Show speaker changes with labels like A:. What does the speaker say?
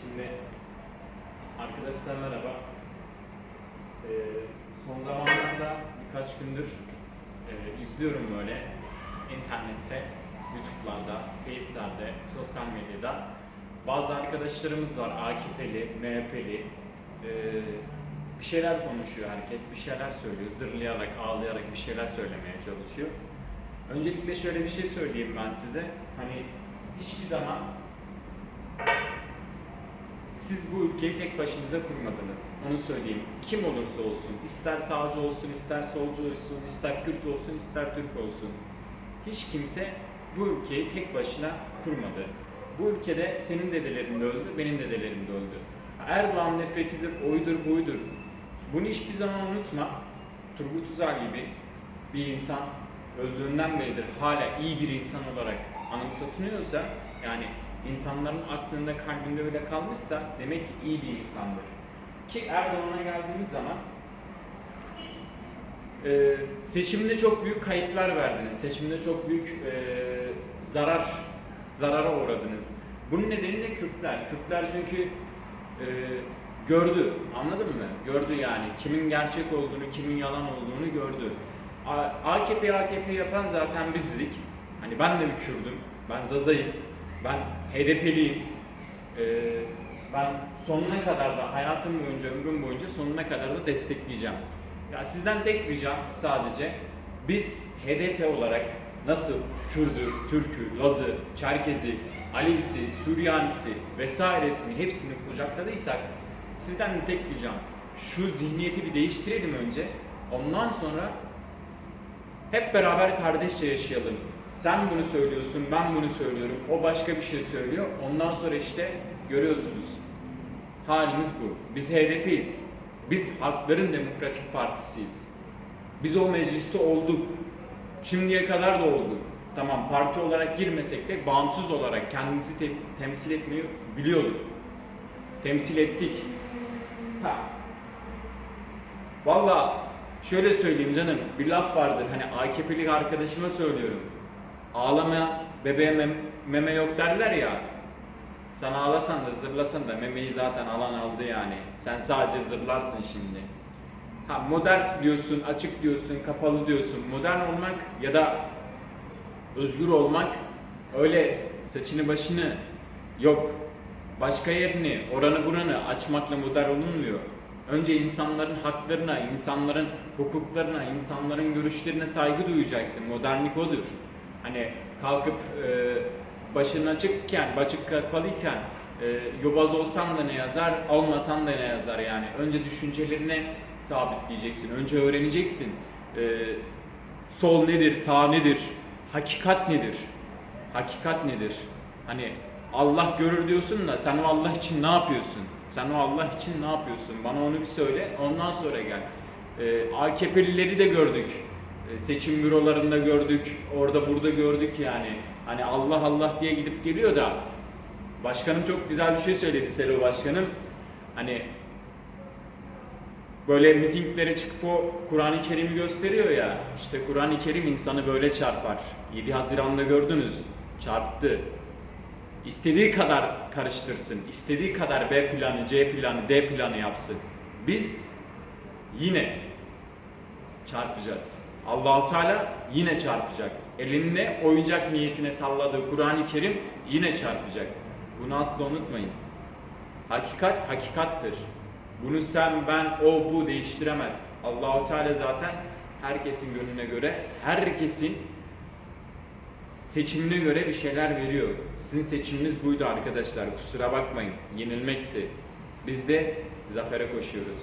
A: Şimdi arkadaşlar merhaba. Ee, son zamanlarda birkaç gündür e, izliyorum böyle internette, YouTube'larda, Face'lerde, sosyal medyada bazı arkadaşlarımız var AKP'li, MHP'li ee, bir şeyler konuşuyor herkes, bir şeyler söylüyor, zırlayarak, ağlayarak bir şeyler söylemeye çalışıyor. Öncelikle şöyle bir şey söyleyeyim ben size. Hani hiçbir zaman siz bu ülkeyi tek başınıza kurmadınız. Onu söyleyeyim. Kim olursa olsun, ister sağcı olsun, ister solcu olsun, ister Kürt olsun, ister Türk olsun. Hiç kimse bu ülkeyi tek başına kurmadı. Bu ülkede senin dedelerin de öldü, benim dedelerim de öldü. Erdoğan nefretidir, oydur, buydur. Bunu hiçbir zaman unutma. Turgut Özal gibi bir insan öldüğünden beridir hala iyi bir insan olarak anımsatılıyorsa yani insanların aklında kalbinde öyle kalmışsa demek ki iyi bir insandır. Ki Erdoğan'a geldiğimiz zaman e, seçimde çok büyük kayıplar verdiniz. Seçimde çok büyük e, zarar zarara uğradınız. Bunun nedeni de Kürtler. Kürtler çünkü e, gördü. Anladın mı? Gördü yani kimin gerçek olduğunu, kimin yalan olduğunu gördü. AKP AKP yapan zaten bizdik. Hani ben de bir Kürdüm. Ben Zaza'yım. Ben HDP'liyim. Ee, ben sonuna kadar da hayatım boyunca, ömrüm boyunca sonuna kadar da destekleyeceğim. Ya sizden tek ricam sadece biz HDP olarak nasıl Kürdü, Türkü, Lazı, Çerkezi, Alevisi, Süryanisi vesairesini hepsini kucakladıysak sizden de tek ricam şu zihniyeti bir değiştirelim önce. Ondan sonra hep beraber kardeşçe yaşayalım. Sen bunu söylüyorsun, ben bunu söylüyorum. O başka bir şey söylüyor. Ondan sonra işte görüyorsunuz. Halimiz bu. Biz HDP'yiz. Biz Halkların Demokratik Partisiyiz. Biz o mecliste olduk. Şimdiye kadar da olduk. Tamam parti olarak girmesek de bağımsız olarak kendimizi te- temsil etmeyi biliyorduk. Temsil ettik. Ha. Valla şöyle söyleyeyim canım bir laf vardır hani AKP'li arkadaşıma söylüyorum. Ağlama bebeğe mem- meme yok derler ya. Sen ağlasan da zırlasan da memeyi zaten alan aldı yani. Sen sadece zırlarsın şimdi. Ha modern diyorsun, açık diyorsun, kapalı diyorsun. Modern olmak ya da özgür olmak öyle saçını başını yok. Başka yerini, oranı buranı açmakla modern olunmuyor. Önce insanların haklarına, insanların hukuklarına, insanların görüşlerine saygı duyacaksın. Modernlik odur. Hani kalkıp e, başın açıkken, başık kapalıyken e, yobaz olsan da ne yazar, olmasan da ne yazar yani. Önce düşüncelerine sabitleyeceksin. Önce öğreneceksin. E, sol nedir, sağ nedir, hakikat nedir? Hakikat nedir? Hani Allah görür diyorsun da sen o Allah için ne yapıyorsun? Sen o Allah için ne yapıyorsun? Bana onu bir söyle. Ondan sonra gel. Ee, AKP'lileri de gördük. Ee, seçim bürolarında gördük. Orada burada gördük yani. Hani Allah Allah diye gidip geliyor da Başkanım çok güzel bir şey söyledi Selo Başkanım. Hani böyle mitinglere çıkıp o Kur'an-ı Kerim'i gösteriyor ya. İşte Kur'an-ı Kerim insanı böyle çarpar. 7 Haziran'da gördünüz. Çarptı. İstediği kadar karıştırsın. istediği kadar B planı, C planı, D planı yapsın. Biz yine çarpacağız. Allahu Teala yine çarpacak. Elinde oyuncak niyetine salladığı Kur'an-ı Kerim yine çarpacak. Bunu asla unutmayın. Hakikat hakikattir. Bunu sen, ben, o, bu değiştiremez. Allahu Teala zaten herkesin gönlüne göre, herkesin seçimine göre bir şeyler veriyor. Sizin seçiminiz buydu arkadaşlar. Kusura bakmayın. Yenilmekti. Biz de zafere koşuyoruz.